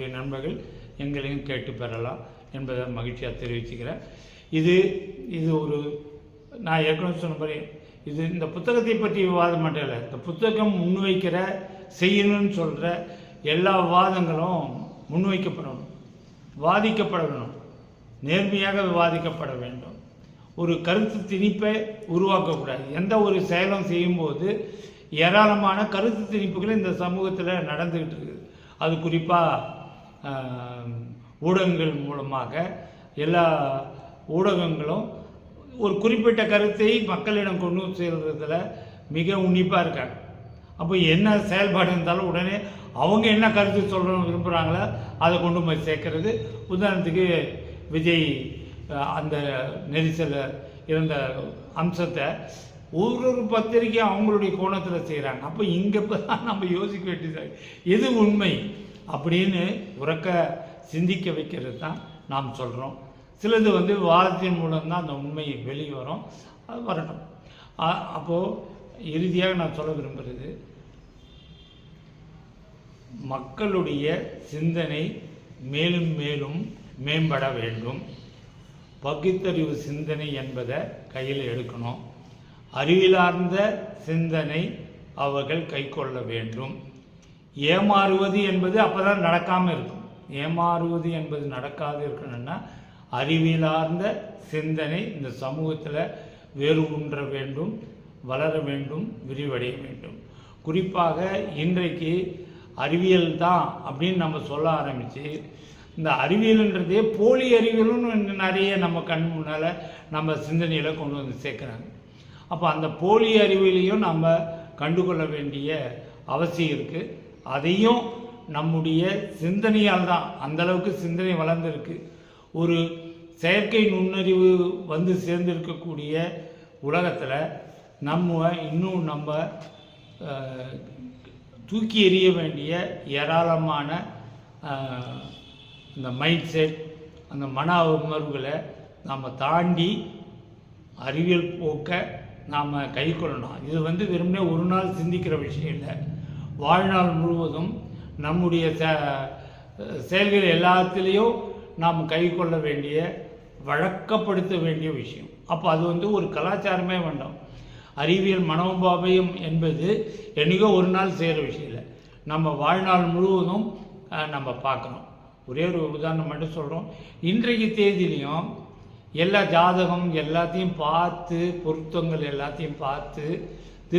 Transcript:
இருக்கக்கூடிய நண்பர்கள் எங்களையும் கேட்டு பெறலாம் என்பதை மகிழ்ச்சியாக தெரிவிச்சுக்கிறேன். இது இது ஒரு நான் ஏற்கனவே சொன்ன மாதிரி இது இந்த புத்தகத்தை பற்றி விவாதம் மட்டும் இல்லை இந்த புத்தகம் முன்வைக்கிற செய்யணும்னு சொல்கிற எல்லா விவாதங்களும் முன்வைக்கப்படணும் வாதிக்கப்பட வேணும் நேர்மையாக விவாதிக்கப்பட வேண்டும். ஒரு கருத்து திணிப்பை உருவாக்கக்கூடாது. எந்த ஒரு செயலும் செய்யும்போது ஏராளமான கருத்து திணிப்புகள் இந்த சமூகத்தில் நடந்துக்கிட்டு இருக்குது. அது குறிப்பாக ஊடகங்கள் மூலமாக எல்லா ஊடகங்களும் ஒரு குறிப்பிட்ட கருத்தை மக்களிடம் கொண்டு சேர்றதுல மிக உன்னிப்பாக இருக்காங்க. அப்போ என்ன செயல்பாடு இருந்தாலும் உடனே அவங்க என்ன கருத்து சொல்கிறோம் விரும்புகிறாங்களோ அதை கொண்டு போய் சேர்க்கறது. உதாரணத்துக்கு விஜய் அந்த நெரிசலில் இருந்த அம்சத்தை ஒரு ஒரு பத்திரிக்கையும் அவங்களுடைய கோணத்தில் செய்கிறாங்க அப்போ இங்கே தான் நம்ம யோசிக்க வேண்டியது எது உண்மை? அப்படின்னு உறக்க சிந்திக்க வைக்கிறது தான் நாம் சொல்கிறோம் சிலது வந்து வாதத்தின் மூலம்தான் அந்த உண்மை வெளியே வரும். அது வரட்டும். அப்போது இறுதியாக நான் சொல்ல விரும்புகிறது மக்களுடைய சிந்தனை மேலும் மேலும் மேம்பட வேண்டும். பகுத்தறிவு சிந்தனை என்பதை கையில் எடுக்கணும். அறிவிலார்ந்த சிந்தனை அவர்கள் கைக்கொள்ள வேண்டும். ஏமாறுவது என்பது அப்பதான் நடக்காமல் இருக்கும். ஏமாறுவது என்பது நடக்காது இருக்கணும்னா அறிவியலார்ந்த சிந்தனை இந்த சமூகத்தில் வேறு ஊன்ற வேண்டும் வளர வேண்டும் விரிவடைய வேண்டும். குறிப்பாக இன்றைக்கு அறிவியல் தான் அப்படின்னு நம்ம சொல்ல ஆரம்பித்து இந்த அறிவியல்ன்றதே போலி அறிவியல்னு நிறைய நம்ம கண் முன்னால் நம்ம சிந்தனையில் கொண்டு வந்து சேர்க்குறாங்க. அப்போ அந்த போலி அறிவியலையும் நம்ம கண்டுகொள்ள வேண்டிய அவசியம் இருக்குது அதையும் நம்முடைய சிந்தனையால் தான் அந்த அளவுக்கு சிந்தனை வளர்ந்துருக்கு. ஒரு செயற்கை நுண்ணறிவு வந்து சேர்ந்திருக்கக்கூடிய உலகத்தில் நம்ம இன்னும் நம்ம தூக்கி எறிய வேண்டிய ஏராளமான இந்த மைண்ட் செட் அந்த மன உணர்வுகளை நாம் தாண்டி அறிவியல் போக்க நாம் கை கொள்ளணும். இது வந்து வெறுமனே ஒரு நாள் சிந்திக்கிற விஷயம் இல்லை. வாழ்நாள் முழுவதும் நம்முடைய செயல்கள் எல்லாத்துலேயும் நாம் கை கொள்ள வேண்டிய வழக்கப்படுத்த வேண்டிய விஷயம். அப்போ அது வந்து ஒரு கலாச்சாரமே வேண்டாம். அறிவியல் மனோபாவயம் என்பது என்னைக்கோ ஒரு நாள் செய்கிற விஷயம் இல்லை நம்ம வாழ்நாள் முழுவதும் நம்ம பார்க்கணும். ஒரே ஒரு உதாரணம் மட்டும் சொல்கிறோம் இன்றைக்கு தேதியிலையும் எல்லா ஜாதகம் எல்லாத்தையும் பார்த்து பொருத்தங்கள் எல்லாத்தையும் பார்த்து